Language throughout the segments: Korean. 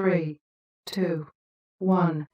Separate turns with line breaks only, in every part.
three, two, one.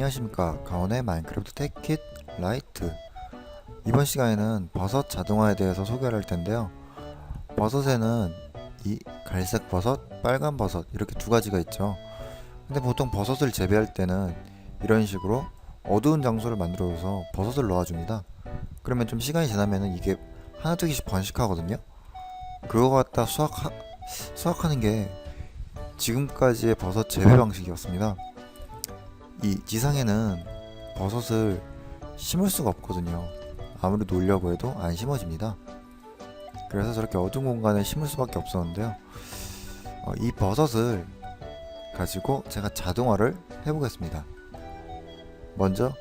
안녕하십니까. 강원의 마인크래프트 테킷 라이트. 이번 시간에는 버섯 자동화에 대해서 소개를 할 텐데요. 버섯에는 이 갈색 버섯, 빨간 버섯 이렇게 두 가지가 있죠. 근데 보통 버섯을 재배할 때는 이런 식으로 어두운 장소를 만들어서 버섯을 넣어줍니다. 그러면 좀 시간이 지나면은 이게 하나 두 개씩 번식하거든요. 그거 갖다 수확하, 수확하는 게 지금까지의 버섯 재배 방식이었습니다 이 지상에는 버섯을 심을 수가 없거든요. 아무리 놀려고 해도 안 심어집니다. 그래서 저렇게 어두운 공간에 심을 수밖에 없었는데요. 어, 이 버섯을 가지고 제가 자동화를 해보겠습니다. 먼저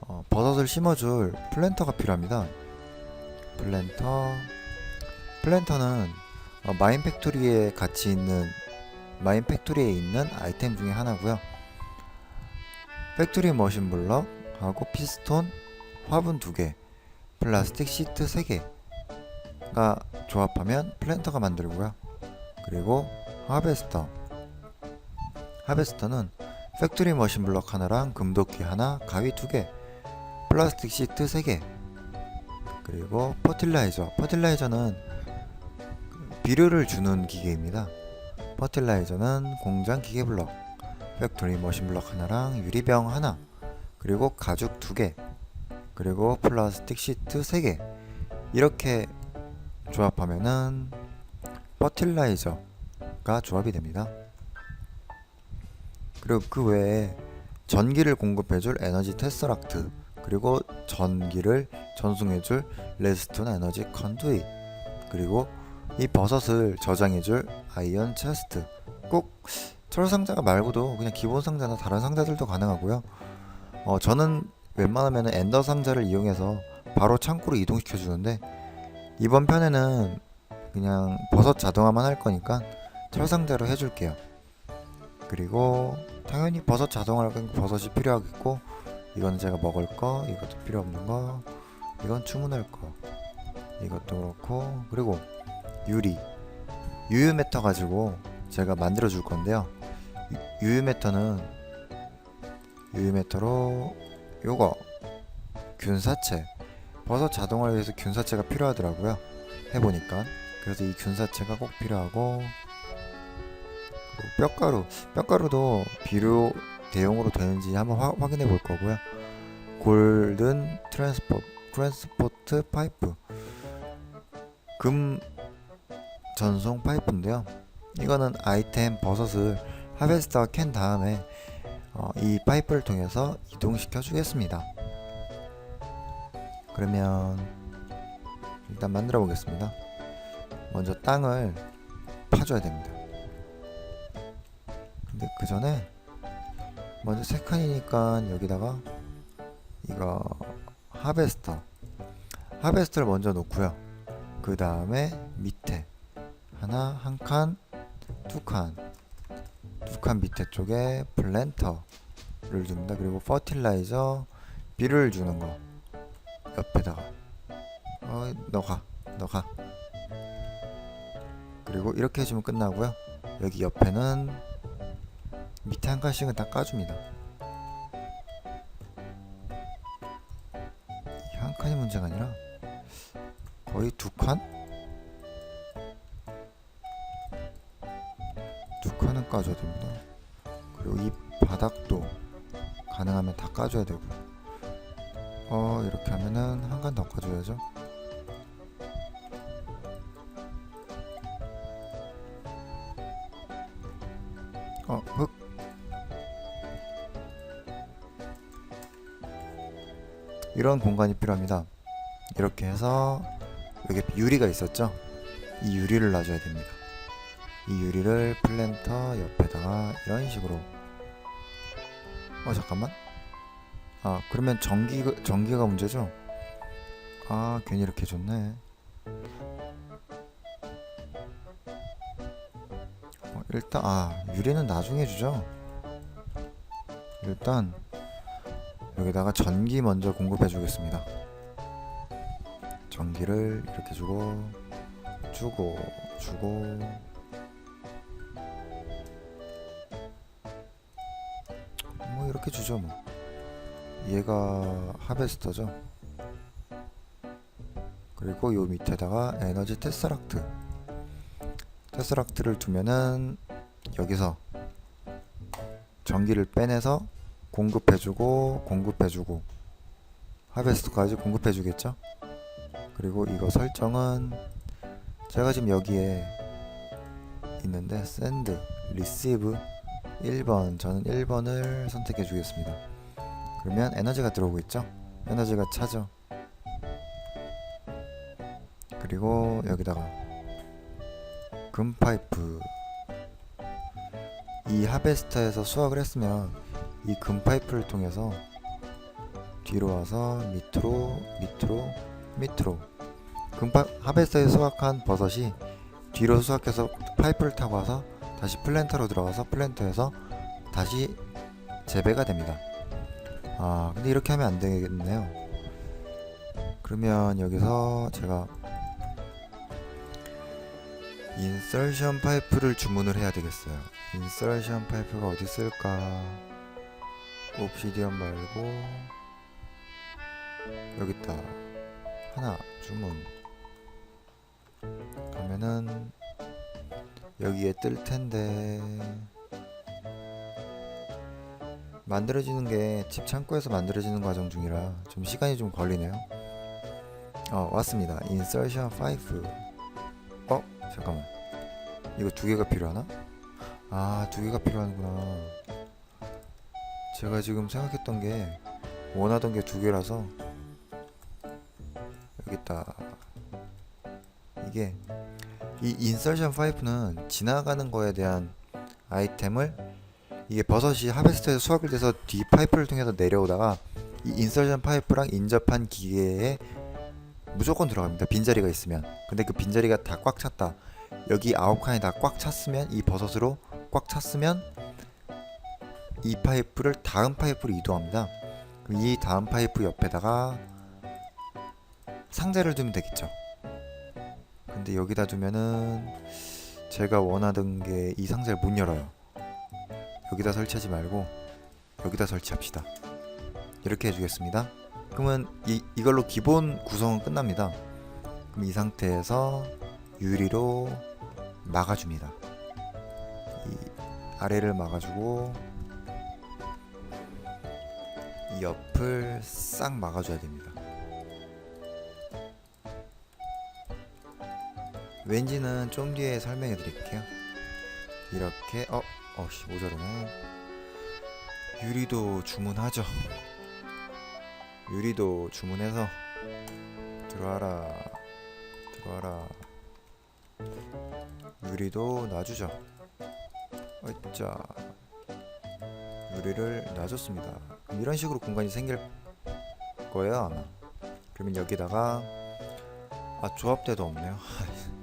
어, 버섯을 심어줄 플랜터가 필요합니다. 플랜터 플랜터는 어, 마인 팩토리에 같이 있는 마인 팩토리에 있는 아이템 중에 하나고요. 팩토리 머신 블럭하고 피스톤, 화분 2개, 플라스틱 시트 3개가 조합하면 플랜터가 만들고요. 그리고 하베스터. 하베스터는 팩토리 머신 블럭 하나랑 금도끼 하나, 가위 2개, 플라스틱 시트 3개, 그리고 퍼틸라이저. 퍼틸라이저는 비료를 주는 기계입니다. 퍼틸라이저는 공장 기계 블럭. 팩토리 머신블럭 하나랑 유리병 하나 그리고 가죽 두 개 그리고 플라스틱 시트 세 개. 이렇게 조합하면은 퍼틸라이저가 조합이 됩니다. 그리고 그 외에 전기를 공급해줄 에너지 테스락트 그리고 전기를 전송해줄 레스톤 에너지 컨두잇 그리고 이 버섯을 저장해줄 아이언 체스트 꼭 철 상자가 말고도 그냥 기본 상자나 다른 상자들도 가능하고요. 어, 저는 웬만하면 엔더 상자를 이용해서 바로 창고로 이동시켜 주는데 이번 편에는 그냥 버섯 자동화만 할 거니까 철 상자로 해줄게요. 그리고 당연히 버섯 자동화를 버섯이 필요하겠고 이건 제가 먹을 거, 이것도 필요 없는 거, 이건 주문할 거, 이것도 그렇고 그리고 유리, 유유 메터 가지고 제가 만들어 줄 건데요. 유- 유유메터는 유유메터로 요거 균사체 버섯 자동화를 위해서 균사체가 필요하더라고요 해보니까. 그래서 이 균사체가 꼭 필요하고 뼈가루 뼈가루도 비료 대용으로 되는지 한번 화- 확인해 볼 거고요. 골든 트랜스포 트랜스포트 파이프. 금 전송 파이프인데요 이거는 아이템 버섯을 하베스터가 캔 다음에 어, 이 파이프를 통해서 이동시켜 주겠습니다. 그러면 일단 만들어 보겠습니다. 먼저 땅을 파줘야 됩니다. 근데 그 전에 먼저 세 칸이니까 여기다가 이거 하베스터 하베스터를 먼저 놓고요. 그 다음에 밑에 하나 한 칸, 두 칸, 두 칸 밑에 쪽에 플랜터를 줍니다. 그리고 퍼틸라이저 비료를 주는 거 옆에다가 어 너가 너가 그리고 이렇게 해주면 끝나고요. 여기 옆에는 밑에 한 칸씩은 다 까줍니다. 이한 칸이 문제가 아니라 거의 두 칸? 까줘야 됩니다. 그리고 이 바닥도 가능하면 다 까줘야 되고 어 이렇게 하면은 한 칸 더 까줘야죠. 어 흑. 이런 공간이 필요합니다. 이렇게 해서 여기 유리가 있었죠? 이 유리를 놔줘야 됩니다. 이 유리를 플랜터 옆에다가 이런 식으로. 어 잠깐만. 아 그러면 전기 전기가 문제죠? 아 괜히 이렇게 줬네. 어, 일단 아 유리는 나중에 주죠? 일단 여기다가 전기 먼저 공급해 주겠습니다. 전기를 이렇게 주고 주고 주고 뭐 이렇게 주죠 뭐. 얘가 하베스터죠? 그리고 요 밑에다가 에너지 테스락트. 테스락트를 두면은 여기서 전기를 빼내서 공급해주고 공급해주고 하베스트까지 공급해주겠죠? 그리고 이거 설정은 제가 지금 여기에 있는데 샌드 리시브 1번. 저는 1번을 선택해 주겠습니다. 그러면 에너지가 들어오고 있죠? 에너지가 차죠? 그리고 여기다가 금 파이프. 이 하베스터에서 수확을 했으면 이 금 파이프를 통해서 뒤로 와서 밑으로 밑으로 밑으로. 금 파, 하베스터에서 수확한 버섯이 뒤로 수확해서 파이프를 타고 와서 다시 플랜터로 들어가서 플랜터에서 다시 재배가 됩니다. 아 근데 이렇게 하면 안 되겠네요. 그러면 여기서 제가 인설션 파이프를 주문을 해야 되겠어요. 인설션 파이프가 어디 있을까? 옵시디언 말고 여기 있다. 하나 주문. 그러면은 여기에 뜰 텐데 만들어지는 게 집 창고에서 만들어지는 과정 중이라 좀 시간이 좀 걸리네요. 어 왔습니다. 인설션 5. 어 잠깐만. 이거 두 개가 필요하나? 아 두 개가 필요하구나. 제가 지금 생각했던 게 원하던 게 두 개라서 여기 있다. 이게 이 인설션 5는 지나가는 거에 대한 아이템을 이게 버섯이 하베스트에서 수확을 돼서 뒤 파이프를 통해서 내려오다가 이 인설션 파이프랑 인접한 기계에 무조건 들어갑니다. 빈자리가 있으면. 근데 그 빈자리가 다 꽉 찼다. 여기 아홉 칸이 다 꽉 찼으면 이 버섯으로 꽉 찼으면 이 파이프를 다음 파이프로 이동합니다. 그럼 이 다음 파이프 옆에다가 상자를 두면 되겠죠. 근데 여기다 두면은 제가 원하던 게 이 상자를 못 열어요. 여기다 설치하지 말고 여기다 설치합시다. 이렇게 해주겠습니다. 그러면 이, 이걸로 기본 구성은 끝납니다. 그럼 이 상태에서 유리로 막아줍니다. 이 아래를 막아주고 이 옆을 싹 막아줘야 됩니다. 왠지는 좀 뒤에 설명해 드릴게요. 이렇게 어 어씨 모자르네. 유리도 주문하죠. 유리도 주문해서 들어와라 들어와라 유리도 놔주죠. 어짜 유리를 놔줬습니다. 이런 식으로 공간이 생길 거예요 아마. 그러면 여기다가 아 조합대도 없네요.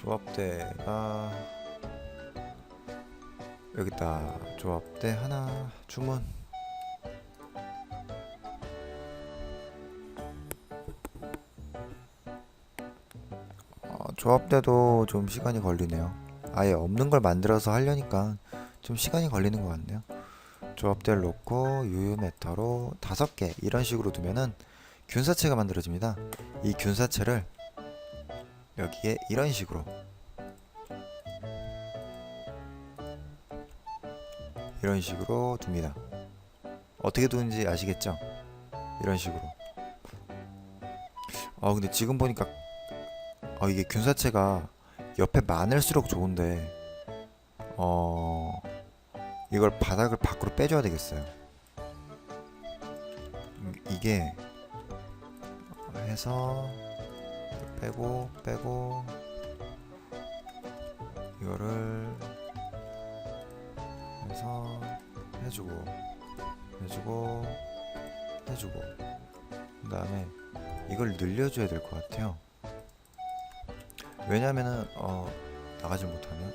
조합대가 여기다 조합대 하나 주문. 어, 조합대도 좀 시간이 걸리네요. 아예 없는 걸 만들어서 하려니까 좀 시간이 걸리는 것 같네요. 조합대를 놓고 유유 메터로 다섯 개 이런 식으로 두면은 균사체가 만들어집니다. 이 균사체를 여기에 이런 식으로 이런 식으로 둡니다. 어떻게 두는지 아시겠죠? 이런 식으로. 아 근데 지금 보니까 아 이게 균사체가 옆에 많을수록 좋은데 어 이걸 바닥을 밖으로 빼줘야 되겠어요. 음, 이게 해서 빼고 빼고. 이거를 해서 해주고 해주고 해주고. 그 다음에 이걸 늘려줘야 될 것 같아요. 왜냐면은 어 나가지 못하면.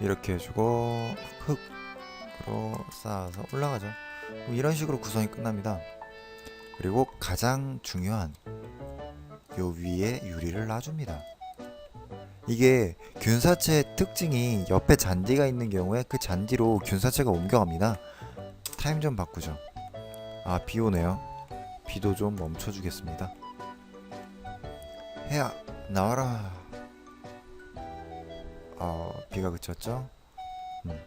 이렇게 해주고 흙으로 쌓아서 올라가죠 그럼 이런 식으로 구성이 끝납니다. 그리고 가장 중요한 요 위에 유리를 놔줍니다. 이게 균사체의 특징이 옆에 잔디가 있는 경우에 그 잔디로 균사체가 옮겨갑니다. 타임 좀 바꾸죠. 아 비 오네요. 비도 좀 멈춰주겠습니다. 해야 나와라. 어 비가 그쳤죠? 음.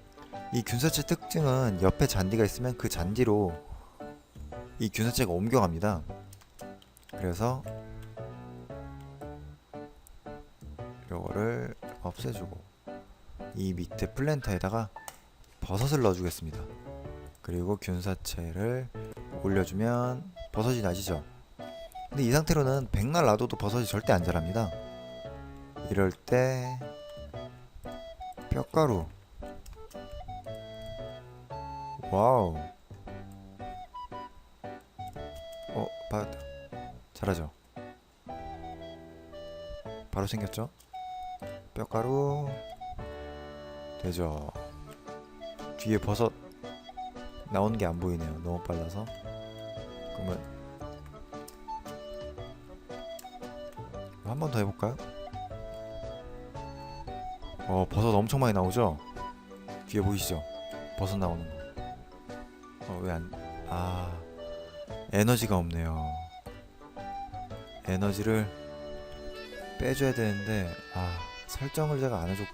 이 균사체 특징은 옆에 잔디가 있으면 그 잔디로 이 균사체가 옮겨갑니다. 그래서 요거를 없애주고 이 밑에 플랜터에다가 버섯을 넣어주겠습니다. 그리고 균사체를 올려주면 버섯이 나지죠? 근데 이 상태로는 백날 놔둬도 버섯이 절대 안 자랍니다. 이럴 때 뼈가루 와우. 어 받았다. 잘하죠? 바로 생겼죠? 뼈가루. 되죠? 뒤에 버섯. 나오는 게 안 보이네요. 너무 빨라서. 그러면 한 번 더 해볼까요? 어 버섯 엄청 많이 나오죠? 뒤에 보이시죠? 버섯 나오는 거. 어 왜 안? 아 에너지가 없네요. 에너지를 빼줘야 되는데 아 설정을 제가 안 해줬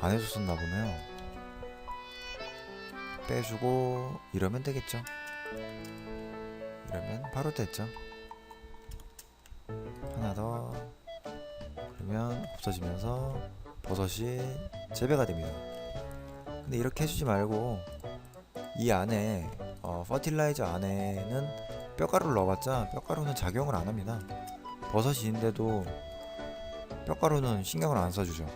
안 해줬었나 보네요. 빼주고 이러면 되겠죠? 이러면 바로 됐죠? 하나 더 그러면 없어지면서 버섯이 재배가 됩니다. 근데 이렇게 해주지 말고 이 안에 어, 퍼틸라이저 안에는 뼈가루를 넣어봤자 뼈가루는 작용을 안 합니다. 버섯이 있는데도 뼈가루는 신경을 안 써주죠.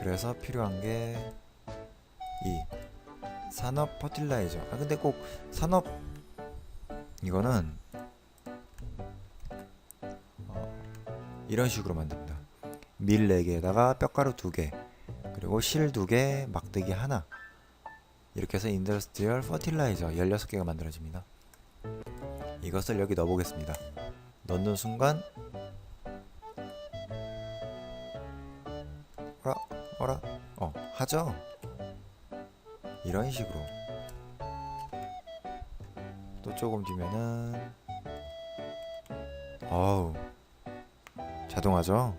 그래서 필요한 게 이 산업 퍼틸라이저. 아 근데 꼭 산업 이거는 어, 이런 식으로 만듭니다. 밀 4개에다가 뼈가루 2개 그리고 실 2개 막대기 하나 이렇게 해서 인더스트리얼 퍼틸라이저 16개가 만들어집니다. 이것을 여기 넣어보겠습니다. 넣는 순간. 어라 어라. 어 하죠? 이런 식으로. 또 조금 뒤면은. 어우. 자동화죠?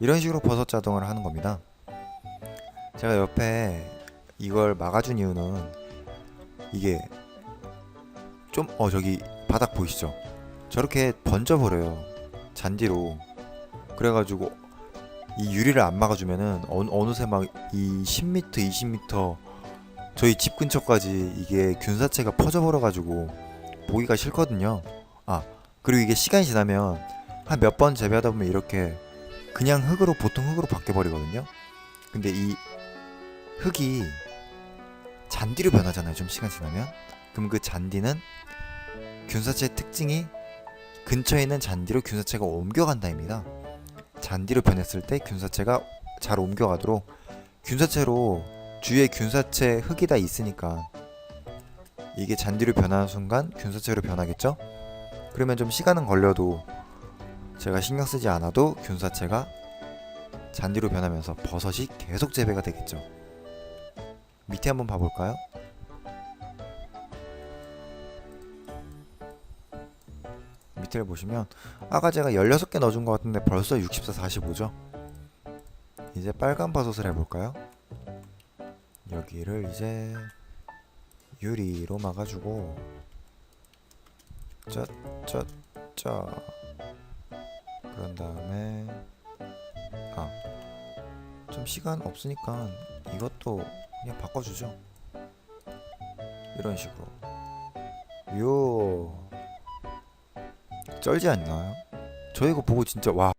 이런 식으로 버섯 자동화를 하는 겁니다. 제가 옆에 이걸 막아준 이유는 이게 좀 어 저기 바닥 보이시죠? 저렇게 번져버려요 잔디로 그래가지고 이 유리를 안 막아주면은 어느, 어느새 막 이 10m, 20m 저희 집 근처까지 이게 균사체가 퍼져버려가지고 보기가 싫거든요. 아 그리고 이게 시간이 지나면 한 몇 번 재배하다 보면 이렇게 그냥 흙으로 보통 흙으로 바뀌어 버리거든요. 근데 이 흙이 잔디로 변하잖아요. 좀 시간 지나면. 그럼 그 잔디는 균사체의 특징이 근처에 있는 잔디로 균사체가 옮겨간다입니다. 잔디로 변했을 때 균사체가 잘 옮겨가도록 균사체로 주위에 균사체 흙이 다 있으니까 이게 잔디로 변하는 순간 균사체로 변하겠죠? 그러면 좀 시간은 걸려도 제가 신경 쓰지 않아도 균사체가 잔디로 변하면서 버섯이 계속 재배가 되겠죠. 밑에 한번 봐볼까요? 밑에를 보시면 아까 제가 16개 넣어준 것 같은데 벌써 64, 45죠? 이제 빨간 버섯을 해볼까요? 여기를 이제 유리로 막아주고 쩌쩌쩌 그런 다음에 아 좀 시간 없으니까 이것도 그냥 바꿔주죠. 이런 식으로. 요. 쩔지 않나요? 저 이거 보고 진짜 와